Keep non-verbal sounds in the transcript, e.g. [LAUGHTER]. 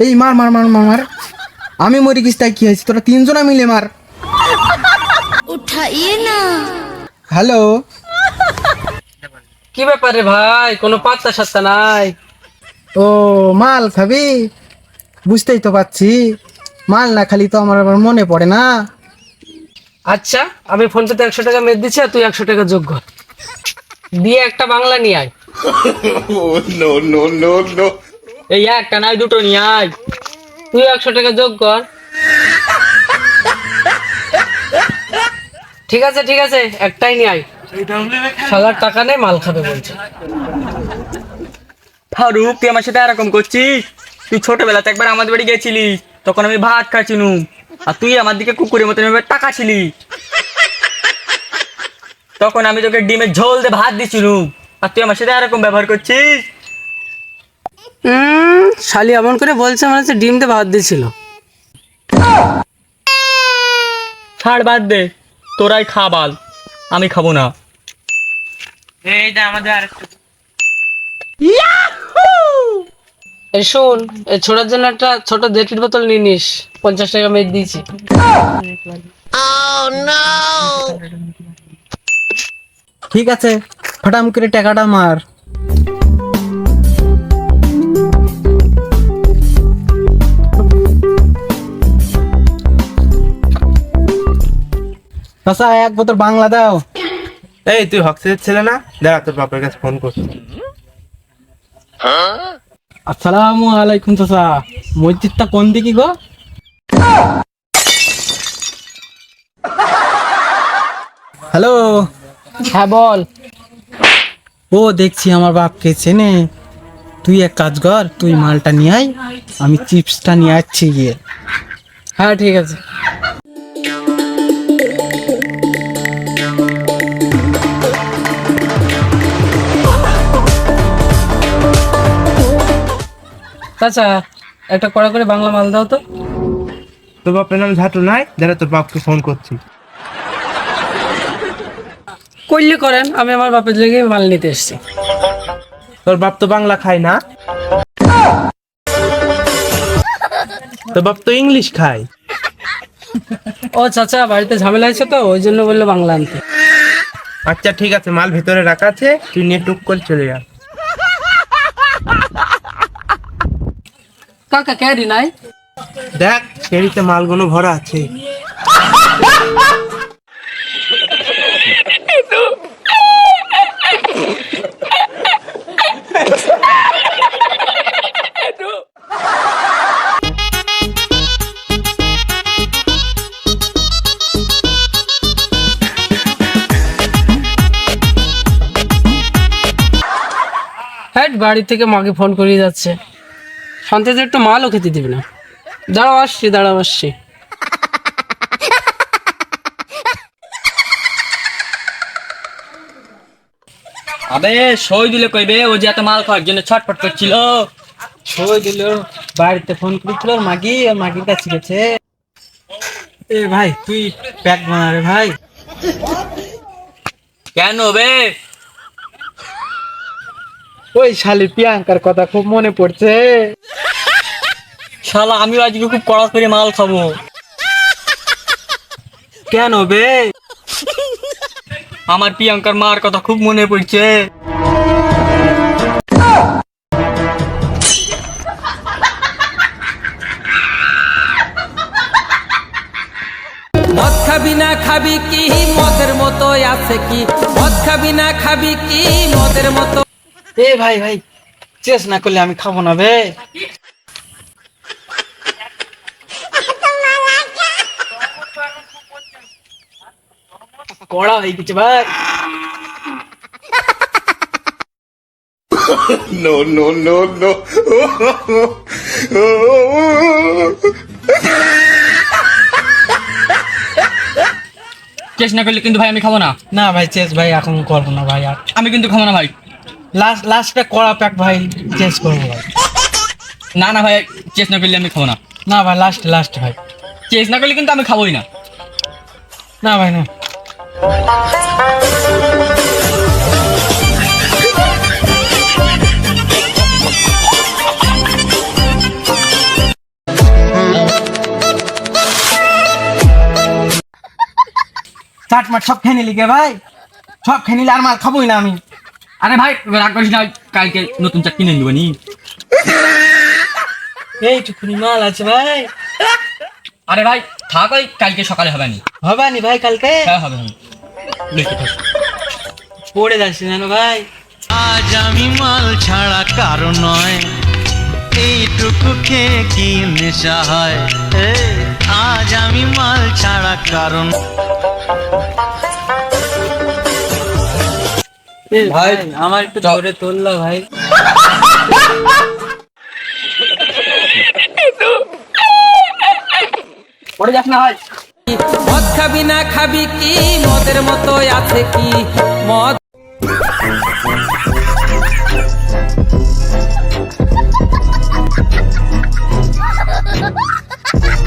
এই মার মার মার মার মার। আমি মরি গেছি তাই কি হয়েছে? তোরা তিনজনা মিলে মার। উঠাই না। হ্যালো? কি ব্যাপারে ভাই? কোনো পাত্তা সাত্তা নাই। ও মাল খাবি? বুঝতেই তো পাচ্ছি। মাল না খালি তো আমার আবার মনে পড়ে না। আচ্ছা আমি ফোনটাতে একশো টাকা মেদ দিচ্ছি আর তুই একশো টাকা যোগ্য দিয়ে একটা বাংলা নিয়ে আয়। নো নো নো নো এই একটা নাই, দুটো নিয়ে আয়। তুই একশো টাকা যোগ কর। ঠিক আছে ঠিক আছে, একটাই নিয়ে আয়। সালার টাকা নেই, মাল খাবে বলছে। ফারুক, তুই আমার সাথে এরকম করছিস? তুই ছোটবেলাতে একবার আমাদের বাড়ি গেছিলি, তখন আমি ভাত খাচ্ছি খাচ্ছিনু আর তুই আমার দিকে কুকুরের মতন এভাবে তাকাছিলি। তখন আমি তোকে ডিমের ঝোল দিয়ে ভাত দিছিলু আর তুই আমার সাথে এরকম ব্যবহার করছিস? শালি এমন করে বলছে মনে হচ্ছে ডিম দিয়ে ভাত দিয়েছিল। ছাড় বাদ দে তোরাই খাবাল আমি খাব না। এই যে আমাদের এই শোন এই ছোটার জন্য একটা ছোট দেড়টির বোতল নিয়ে নিস পঞ্চাশ টাকা মেদ দিয়েছি। ঠিক আছে ফটাম করে টাকাটা মার। চাচা এক বোতল বাংলা দাও। এই তুই হক্সের ছেলে না? দাঁড়া তোর বাপের কাছে ফোন করছি। আসসালামু আলাইকুম চাচা। মসজিদটা কোন দিকে গো? হ্যালো। হ্যাঁ বল। ও দেখছি আমার বাপকে চেনে। তুই এক কাজ কর তুই মালটা নিয়ে আয় আমি চিপসটা নিয়ে আসছি গিয়ে। হ্যাঁ ঠিক আছে। আচ্ছা একটা কড়া করে বাংলা মাল দাও তো। তোর বাপের নাম ঝাটু নাই দাঁড়া তোর বাপকে ফোন করছি। করলে করেন আমি আমার বাপের লেগে মাল নিতে এসেছি। তোর বাপ তো বাংলা খায় না। তোর বাপ তো ইংলিশ খায়। ও চাচা বাড়িতে ঝামেলা আছে তো ওই জন্য বলল বাংলা আনতে। আচ্ছা ঠিক আছে মাল ভেতরে রাখা আছে তুই নিয়ে টুক করে চলে যা কাকা ক্যারি নাই? দেখ ফেরিতে মালগুলো ভরা আছে। বাড়ি থেকে মাকে ফোন করিয়ে যাচ্ছে। শান্তিতে একটু মালও খেতে দিবি না। দাঁড়াও আসছি দাঁড়াও আসছি। আবে সই দিলে কইবে ও যে এত মাল খাওয়ার জন্য ছটফট করছিল। সই দিল বাড়িতে ফোন করেছিল ওর মাগি আর মাগির কাছে গেছে। এ ভাই তুই প্যাক বানা রে ভাই। কেন বে? ওই শালি প্রিয়াঙ্কার কথা খুব মনে পড়ছে। শালা আমিও আজকে খুব কড়া করে মাল খাব। কেন বে? আমার প্রিয়াঙ্কার মার কথা খুব মনে পড়ছে। মদ খাবি না খাবি কি? মদের মতো আছে কি? মদ খাবি না খাবি কি? মদের মতো এ ভাই ভাই চেস না করলে আমি খাব না বে। কড়া হয়ে গেছে ভাই। চেস না করলে কিন্তু ভাই আমি খাব না। না ভাই চেস ভাই এখন করব না ভাই আর আমি কিন্তু খাব না ভাই। লাস্ট লাস্টে কড়া প্যাক ভাই চেস করব ভাই। না না ভাই চেস না করলে আমি খাব না। না ভাই লাস্ট লাস্ট ভাই। চেস না করলে কিন্তু আমি খাবোই না। না ভাই না। চাটমাট সব খেয়ে নিলি গে ভাই? সব খেয়ে নিলে আর মাল খাবোই না আমি। আরে ভাই রাগ করিস না কালকে নতুন চাট কিনে নিবনি এইটুকুনি মাল আছে ভাই। আরে ভাই থাক ওই কালকে সকালে হবে নি হবানি ভাই কালকে? হ্যাঁ হবে হবে। পড়ে যাচ্ছি যেন ভাই। আজ আমি মাল ছাড়া কারও নয়। এইটুকু খেয়ে কি নেশা হয়? এ, আজ আমি মাল ছাড়া কারণ ভাই আমার একটু ধরে তুললো ভাই। [LAUGHS] পড়ে যাস না হয়। মদ খাবি না খাবি কি? মদের মতো আছে কি? মদ [LAUGHS]